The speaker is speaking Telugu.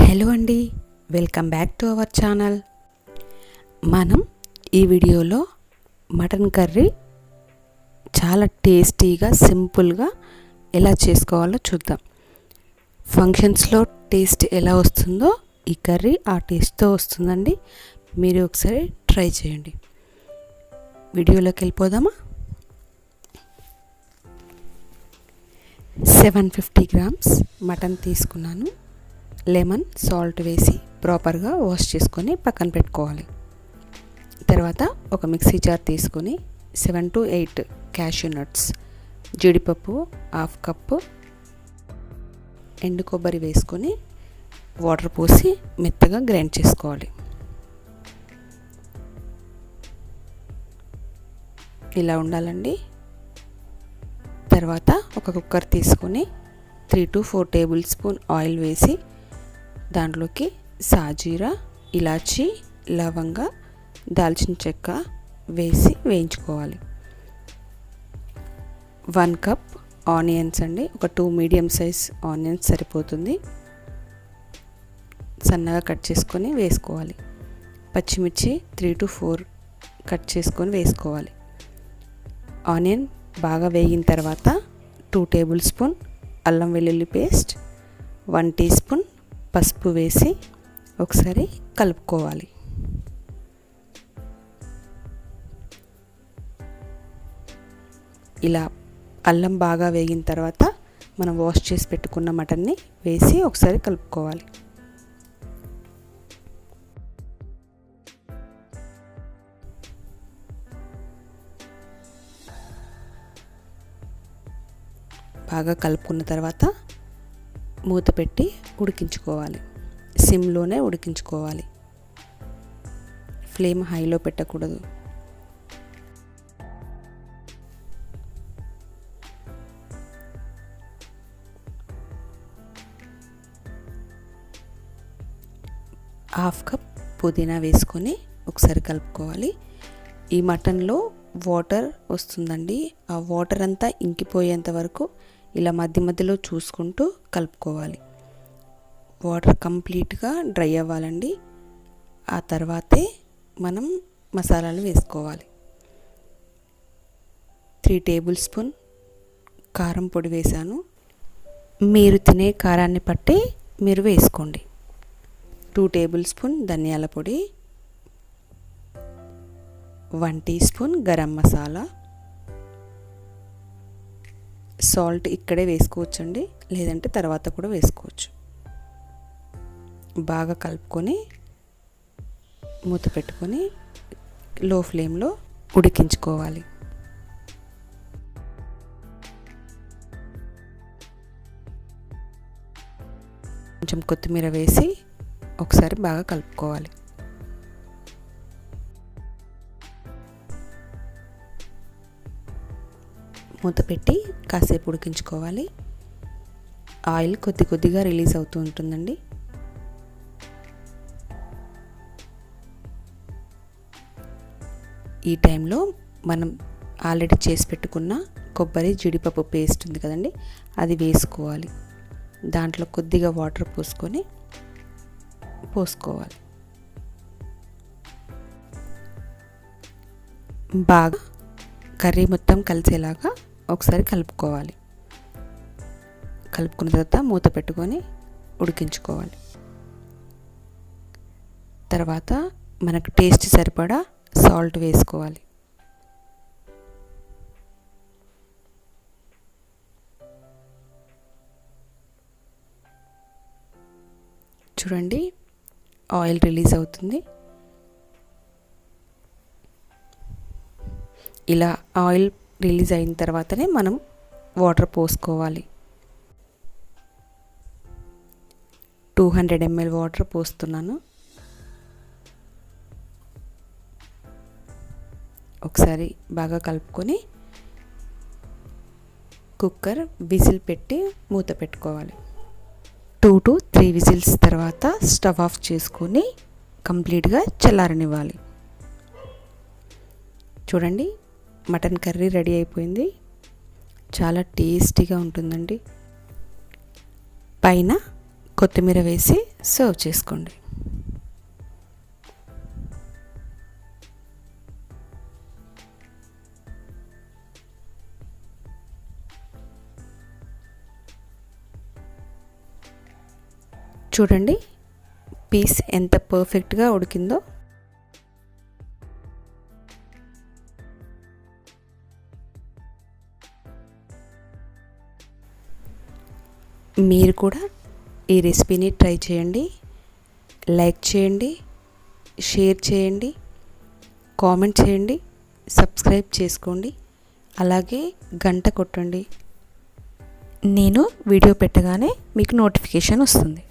హలో అండి welcome back to our channel. మనం ఈ వీడియోలో మటన్ కర్రీ చాలా టేస్టీగా సింపుల్గా ఎలా చేసుకోవాలో చూద్దాం. ఫంక్షన్స్లో టేస్ట్ ఎలా వస్తుందో ఈ కర్రీ ఆ టేస్ట్తో వస్తుందండి. మీరు ఒకసారి ట్రై చేయండి. వీడియోలోకి వెళ్ళిపోదామా? సెవెన్ ఫిఫ్టీ గ్రామ్స్ మటన్ తీసుకున్నాను. లెమన్ సాల్ట్ వేసి ప్రాపర్గా వాష్ చేసుకొని పక్కన పెట్టుకోవాలి. తర్వాత ఒక మిక్సీ జార్ తీసుకొని seven to eight cashew nuts జీడిపప్పు హాఫ్ కప్పు ఎండు కొబ్బరి వేసుకొని వాటర్ పోసి మెత్తగా గ్రైండ్ చేసుకోవాలి. ఇలా ఉండాలండి. తర్వాత ఒక కుక్కర్ తీసుకొని three to four tablespoon oil వేసి దాంట్లోకి సాజీరా ఇలాచి లవంగ దాల్చిన చెక్క వేసి వేయించుకోవాలి. వన్ కప్ ఆనియన్స్ అండి. ఒక టూ మీడియం సైజ్ ఆనియన్స్ సరిపోతుంది. సన్నగా కట్ చేసుకొని వేసుకోవాలి. పచ్చిమిర్చి త్రీ టు ఫోర్ కట్ చేసుకొని వేసుకోవాలి. ఆనియన్ బాగా వేగిన తర్వాత టూ టేబుల్ స్పూన్ అల్లం వెల్లుల్లి పేస్ట్ వన్ టీ స్పూన్ పసుపు వేసి ఒకసారి కలుపుకోవాలి. ఇలా అల్లం బాగా వేగిన తర్వాత మనం వాష్ చేసి పెట్టుకున్న మటన్ని వేసి ఒకసారి కలుపుకోవాలి. బాగా కలుపుకున్న తర్వాత మూత పెట్టి ఉడికించుకోవాలి. సిమ్లోనే ఉడికించుకోవాలి. ఫ్లేమ్ హైలో పెట్టకూడదు. హాఫ్ కప్ పుదీనా వేసుకొని ఒకసారి కలుపుకోవాలి. ఈ మటన్లో వాటర్ వస్తుందండి. ఆ వాటర్ అంతా ఇంకిపోయేంత వరకు ఇలా మధ్య మధ్యలో చూసుకుంటూ కలుపుకోవాలి. వాటర్ కంప్లీట్గా డ్రై అవ్వాలండి. ఆ తర్వాతే మనం మసాలాలు వేసుకోవాలి. త్రీ టేబుల్ స్పూన్ కారం పొడి వేసాను. మీరు తినే కారాన్ని బట్టి మీరు వేసుకోండి. టూ టేబుల్ స్పూన్ ధనియాల పొడి. One teaspoon garam masala. Salt ఇక్కడే వేసుకోవచ్చండి లేదంటే తర్వాత కూడా వేసుకోవచ్చు. బాగా కలుపుకొని మూత పెట్టుకొని లో ఫ్లేమ్లో ఉడికించుకోవాలి. కొంచెం కొత్తిమీర వేసి ఒకసారి బాగా కలుపుకోవాలి. మూత పెట్టి కాసేపు ఉడికించుకోవాలి. ఆయిల్ కొద్ది కొద్దిగా రిలీజ్ అవుతూ ఉంటుందండి. ఈ టైంలో మనం ఆల్రెడీ చేసి పెట్టుకున్న కొబ్బరి జీడిపప్పు పేస్ట్ ఉంది కదండి అది వేసుకోవాలి. దాంట్లో కొద్దిగా వాటర్ పోసుకొని పోసుకోవాలి. బాగా కర్రీ మొత్తం కలిసేలాగా ఒకసారి కలుపుకోవాలి. కలుపుకున్న తర్వాత మూత పెట్టుకొని ఉడికించుకోవాలి. తర్వాత మనకు టేస్ట్ సరిపడా సాల్ట్ వేసుకోవాలి. చూడండి ఆయిల్ రిలీజ్ అవుతుంది. ఇలా ఆయిల్ రిలీజ్ అయిన తర్వాతనే మనం వాటర్ పోసుకోవాలి. టూ హండ్రెడ్ ఎంఎల్ వాటర్ పోస్తున్నాను. ఒకసారి బాగా కలుపుకొని కుక్కర్ విజిల్ పెట్టి మూత పెట్టుకోవాలి. టూ టు త్రీ విజిల్స్ తర్వాత స్టవ్ ఆఫ్ చేసుకొని కంప్లీట్గా చల్లారనివ్వాలి. చూడండి మటన్ కర్రీ రెడీ అయిపోయింది. చాలా టేస్టీగా ఉంటుందండి. పైన కొత్తిమీర వేసి సర్వ్ చేసుకోండి. చూడండి పీస్ ఎంత పర్ఫెక్ట్గా ఉడికిందో. మీరు కూడా ఈ రెసిపీని ట్రై చేయండి లైక్ చేయండి షేర్ చేయండి కామెంట్ చేయండి సబ్స్క్రైబ్ చేసుకోండి అలాగే గంట కొట్టండి. నేను వీడియో పెట్టగానే మీకు నోటిఫికేషన్ వస్తుంది.